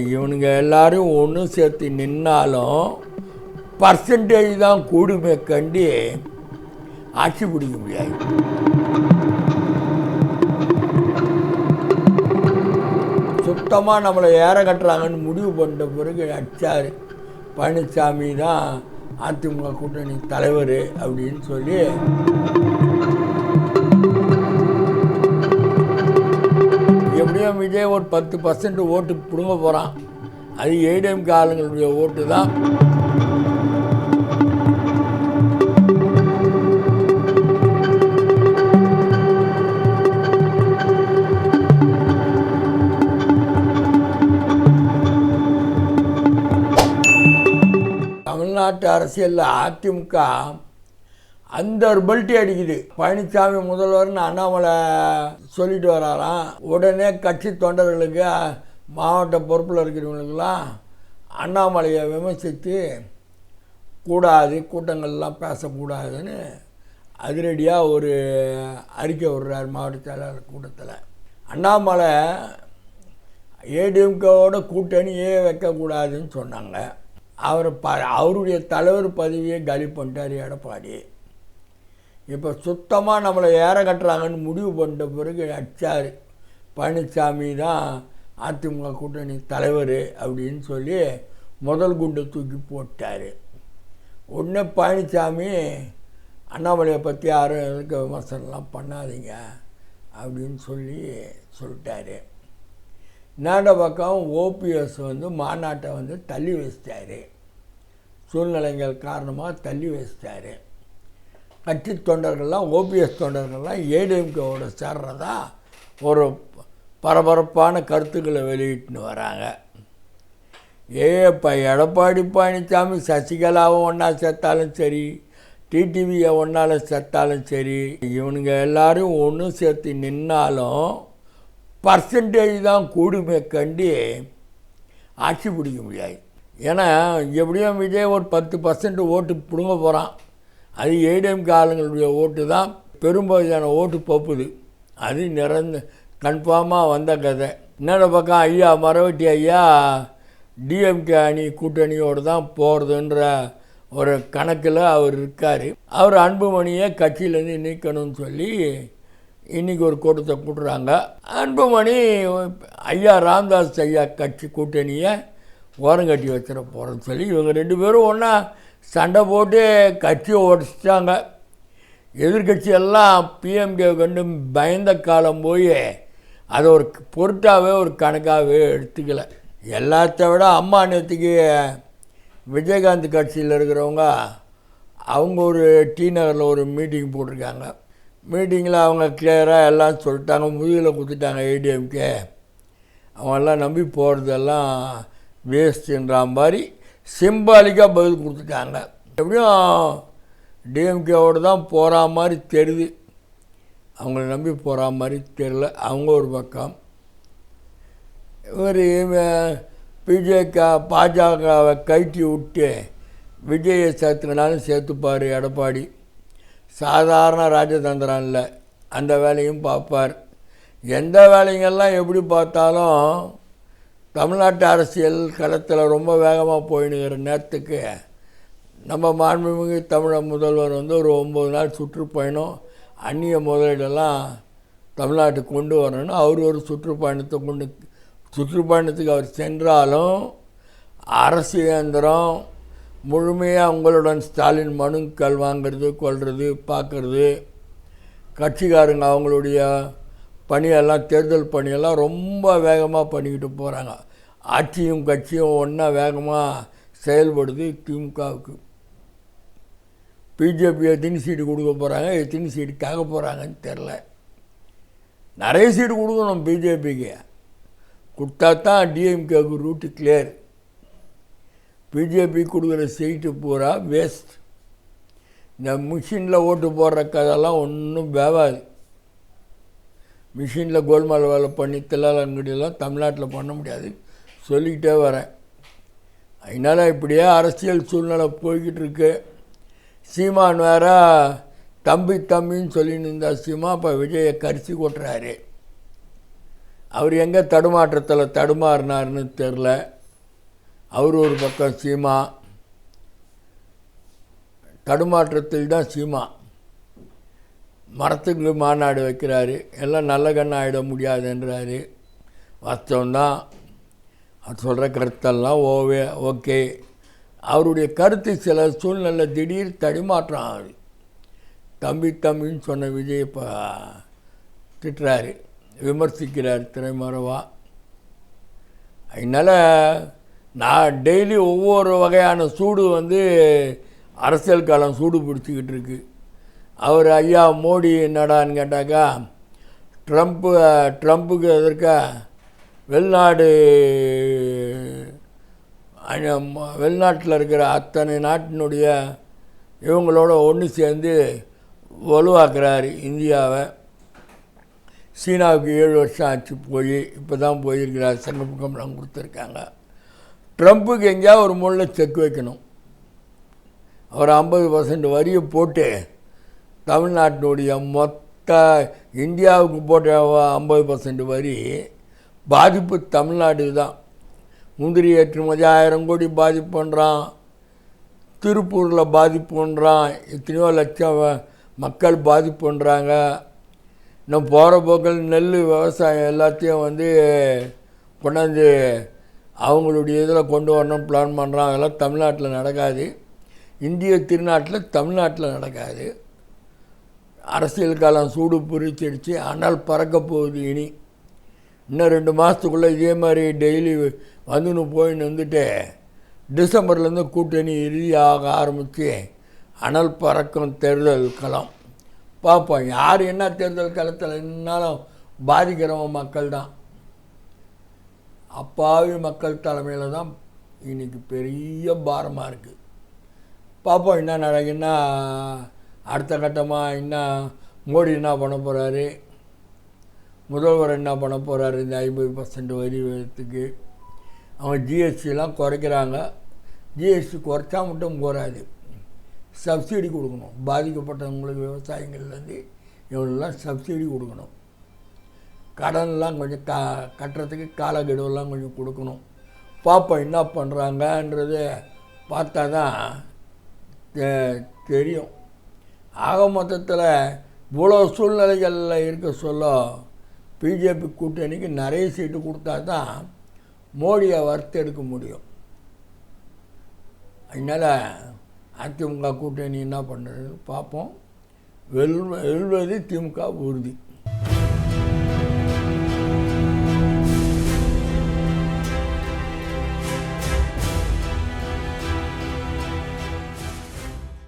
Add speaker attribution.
Speaker 1: இவனுங்க எல்லாரும் ஒன்று சேர்த்து நின்னாலும் பர்சன்டேஜ் தான் கூடுமே கண்டி ஆட்சி பிடிக்க முடியாது. சுத்தமாக நம்மளை ஏற கட்டுறாங்கன்னு முடிவு பண்ணிட்ட பிறகு அடிச்சார். பழனிசாமி தான் அதிமுக கூட்டணி தலைவர் அப்படின்னு சொல்லி எப்படியும் விஜய் ஒரு பத்து பர்சன்ட் ஓட்டு பிடுங்க போகிறான் அது ஏடிஎம்கே ஆளுங்களுடைய ஓட்டு தான். தமிழ்நாட்டு அரசியலில் அதிமுக அந்த ஒரு பெல்ட்டி அடிக்குது. பழனிசாமி முதல்வர்னு அண்ணாமலை சொல்லிட்டு வராராம். உடனே கட்சி தொண்டர்களுக்கு மாவட்ட பொறுப்பில் இருக்கிறவங்களுக்கெல்லாம் அண்ணாமலையை விமர்சித்து கூடாது கூட்டங்கள்லாம் பேசக்கூடாதுன்னு அதிரடியாக ஒரு அறிக்கை விடுறார் மாவட்ட செயலாளர் கூட்டத்தில். அண்ணாமலை ஏடிஎம்கேவோட கூட்டணியே வைக்கக்கூடாதுன்னு சொன்னாங்க. அவர் ப அவருடைய தலைவர் பதவியை காலி பண்ணிட்டார் எடப்பாடி. இப்போ சுத்தமாக நம்மளை ஏற கட்டுறாங்கன்னு முடிவு பண்ணிட்ட பிறகு அடிச்சார் பழனிசாமி தான் அதிமுக கூட்டணி தலைவர் அப்படின்னு சொல்லி முதல் குண்டை தூக்கி போட்டார். உடனே பழனிசாமி அண்ணாமலையை பற்றி யாரும் எதுக்கு விமர்சனம்லாம் பண்ணாதீங்க அப்படின்னு சொல்லி சொல்லிட்டாரு. நாட பக்கம் ஓபிஎஸ் வந்து மாநாட்டை வந்து தள்ளி வச்சிட்டாரு. சூழ்நிலைகள் காரணமாக தள்ளி வச்சிட்டாரு. கட்சி தொண்டர்கள்லாம் ஓபிஎஸ் தொண்டர்கள்லாம் ஏடிஎம்கேவோட சேர்றதா ஒரு பரபரப்பான கருத்துக்களை வெளியிட்டுன்னு வராங்க. ஏ இப்போ எடப்பாடி பழனிசாமி சசிகலாவை ஒன்றா சேர்த்தாலும் சரி டிடிவியை ஒன்றால் சேர்த்தாலும் சரி இவனுங்க எல்லாரும் ஒன்று சேர்த்து நின்னாலும் பர்சன்டேஜ் தான் கூடுமே கண்டி ஆட்சி பிடிக்க முடியாது. ஏன்னா எப்படியும் விஜய் ஒரு பத்து பர்சன்ட் ஓட்டு பிடுங்க போகிறான் அது ஏடிஎம்கே ஆளுங்களுடைய ஓட்டு தான் பெரும்பகுதியான ஓட்டு பப்புது. அது நிறந்த கன்ஃபார்மாக வந்த கதை. இன்னொரு பக்கம் ஐயா மரவட்டி ஐயா டிஎம்கே அணி கூட்டணியோடு தான் போகிறதுன்ற ஒரு கணக்கில் அவர் இருக்கார். அவர் அன்புமணியை கட்சியிலேருந்து நீக்கணும்னு சொல்லி இன்றைக்கி ஒரு கூட்டத்தை கூட்டுறாங்க. அன்புமணி ஐயா ராம்தாஸ் ஐயா கட்சி கூட்டணியை ஓரங்கட்டி வச்சிட போகிறேன்னு சொல்லி இவங்க ரெண்டு பேரும் ஒன்றா சண்டை போட்டு கட்சியை உடச்சிட்டாங்க எதிர்கட்சி எல்லாம் பிஎம்கே கண்டு பயந்த காலம் போய் அதை ஒரு பொருட்டாகவே ஒரு கணக்காகவே எடுத்துக்கல. எல்லாத்த விட அம்மா நேற்றுக்கு விஜயகாந்த் கட்சியில் இருக்கிறவங்க அவங்க ஒரு டி நகரில் ஒரு மீட்டிங் போட்டிருக்காங்க. மீட்டிங்கில் அவங்க கிளியராக எல்லாம் சொல்லிட்டாங்க முதுகில் கொடுத்துட்டாங்க ஏடிஎம்கே அவங்கெல்லாம் நம்பி போகிறதெல்லாம் வேஸ்ட்ன்ற மாதிரி சிம்பாலிக்காக பதில் கொடுத்துட்டாங்க. எப்படியும் டிஎம்கேவோடு தான் போகிற மாதிரி தெரியுது. அவங்கள நம்பி போகிற மாதிரி தெரில அவங்க ஒரு பக்கம். இவர் பிஜேக பாஜகவை கழட்டி விட்டு விஜயை சேர்த்துக்கினாலும் சேர்த்துப்பார் எடப்பாடி. சாதாரண ராஜதந்திரம் இல்லை. அந்த வேலையும் பார்ப்பார். எந்த வேலைங்கெல்லாம் எப்படி பார்த்தாலும் தமிழ்நாட்டு அரசியல் களத்தில் ரொம்ப வேகமாக போயினுங்கிற நேரத்துக்கு நம்ம மாண்புமிகு தமிழக முதல்வர் வந்து ஒரு ஒம்பது நாள் சுற்றுப்பயணம் அந்நிய முதலீடெல்லாம் தமிழ்நாட்டுக்கு கொண்டு வரணும்னு அவர் ஒரு சுற்றுப்பயணத்தை கொண்டு சுற்றுப்பயணத்துக்கு அவர் சென்றாலும் அரசு இயந்திரம் முழுமையாக உங்களுடன் ஸ்டாலின் மனுக்கள் வாங்கிறது கொள்வது பார்க்குறது கட்சிக்காரங்க அவங்களுடைய பணியெல்லாம் தேர்தல் பணியெல்லாம் ரொம்ப வேகமாக பண்ணிக்கிட்டு போகிறாங்க ஆட்சியும் கட்சியும் ஒன்றா வேகமாக செயல்படுது திமுகவுக்கு. பிஜேபி எத்தனை சீட்டு கொடுக்க போகிறாங்க எத்தனை சீட்டு கேட்க போகிறாங்கன்னு தெரில நிறைய சீட்டு கொடுக்கணும் பிஜேபிக்கு. கொடுத்தா தான் டிஎம்கேவுக்கு ரூட்டு கிளியர் பிஜேபி கொடுக்குற சீட்டு பூரா வேஸ்ட் இந்த மிஷினில் ஓட்டு போடுற கதெல்லாம் ஒன்றும் வேவாது. மிஷினில் கோல்மால் வேலை பண்ணி தில்லாலங்கடியெல்லாம் தமிழ்நாட்டில் பண்ண முடியாது. சொல்லிக்கிட்டே வரேன். அதனால் இப்படியே அரசியல் சூழ்நிலை போய்கிட்டு இருக்கு சீமான் வேற தம்பி தம்பின்னு சொல்லின்னு இருந்தா சீமா இப்போ விஜயை கரிசி கொட்டுறாரு. அவர் எங்கே தடுமாற்றத்தில் தடுமாறினார்னு தெரில. அவர் ஒரு பக்கம் சீமா. தடுமாற்றத்தில் தான் சீமா. மரத்துக்கு மாநாடு வைக்கிறாரு. எல்லாம் நல்ல கண்ணாகிட ஆகிட முடியாதுன்றாரு. வாஸ்தவம்தான். அது சொல்கிற கருத்தெல்லாம் ஓவே ஓகே. அவருடைய கருத்து சில சூழ்நிலை திடீர் தடுமாற்றம் ஆகுது. தம்பி தம்பின்னு சொன்ன விஜய் இப்போ திட்டுறாரு. விமர்சிக்கிறார் திரைமறைவா. அதனால் நான் டெய்லி ஒவ்வொரு வகையான சூடு வந்து அரசியல் காலம் சூடு பிடிச்சிக்கிட்டு இருக்கு. அவர் ஐயா மோடி என்னடான்னு கேட்டாக்கா ட்ரம்ப்பு ட்ரம்ப்புக்கு எதிர்க்க வெளிநாடு வெளிநாட்டில் இருக்கிற அத்தனை நாட்டினுடைய இவங்களோட ஒன்று சேர்ந்து வலுவாக்குறாரு இந்தியாவை. சீனாவுக்கு ஏழு வருஷம் ஆச்சு போய் இப்போ தான் போயிருக்கிறார் சங்கப்புக்கம்லாம் கொடுத்துருக்காங்க. ட்ரம்ப்புக்கு எங்கேயாவது ஒரு முள்ள செக் வைக்கணும். அவர் ஐம்பது பர்சன்ட் வரியை போட்டு தமிழ்நாட்டினுடைய மொத்த இந்தியாவுக்கு போட்ட ஐம்பது பர்சன்ட் வரி பாதிப்பு தமிழ்நாடு தான். முந்திரி ஏற்றுமதி ஆயிரம் கோடி பாதிப்பு பண்ணுறான் திருப்பூரில் பாதிப்பு பண்ணுறான் எத்தனையோ லட்சம் மக்கள் பாதிப்பு பண்ணுறாங்க இன்னும் போகிற போக்கில் நெல் விவசாயம் எல்லாத்தையும் வந்து கொண்டாந்து அவங்களுடைய இதில் கொண்டு வரணும் பிளான் பண்ணுறான் அதெல்லாம் தமிழ்நாட்டில் நடக்காது. இந்திய திருநாட்டில் தமிழ்நாட்டில் நடக்காது. அரசியல் காலம் சூடு புரிச்சிடுச்சு ஆனால் பறக்க போகுது இனி. இன்னும் ரெண்டு மாதத்துக்குள்ளே இதே மாதிரி டெய்லி வந்துன்னு போயின்னு வந்துட்டு டிசம்பர்லேருந்து கூட்டணி இறுதியாக ஆரம்பித்து அனல் பறக்கும் தேர்தல் களம். பார்ப்போம் யார் என்ன தேர்தல் களத்தில் நின்னாலும் பாதிக்கிறவங்க மக்கள் தான் அப்பாவி மக்கள் தலைமையில் தான் இன்றைக்கி பெரிய பாரமாக இருக்குது பார்ப்போம் என்ன நடக்குன்னா அடுத்த கட்டமாக என்ன மோடி என்ன பண்ண போகிறாரு முதல்வர் என்ன பண்ண போகிறாரு இந்த ஐம்பது பர்சன்ட் வரி விகிதத்துக்கு. அவங்க ஜிஎஸ்டிலாம் குறைக்கிறாங்க. ஜிஎஸ்டி குறைச்சா மட்டும் போகாது சப்சிடி கொடுக்கணும். பாதிக்கப்பட்டவங்களுக்கு விவசாயிகள்லேருந்து இவங்களெலாம் சப்சிடி கொடுக்கணும்? கடன்லாம் கொஞ்சம் கா கட்டுறதுக்கு காலக்கெடுவெல்லாம் கொஞ்சம் கொடுக்கணும். பார்ப்போம் என்ன பண்ணுறாங்கன்றது பார்த்தா தான் தெ- தெரியும். ஆக மொத்தத்தில் இவ்வளோ சூழ்நிலைகளில் இருக்க சொல்ல பிஜேபி கூட்டணிக்கு நிறைய சீட்டு கொடுத்தா தான் மோடியை வறுத்தெடுக்க முடியும். அதனால் அதிமுக கூட்டணி என்ன பண்ணுறது பார்ப்போம். வெல் வெல்வது திமுக உறுதி.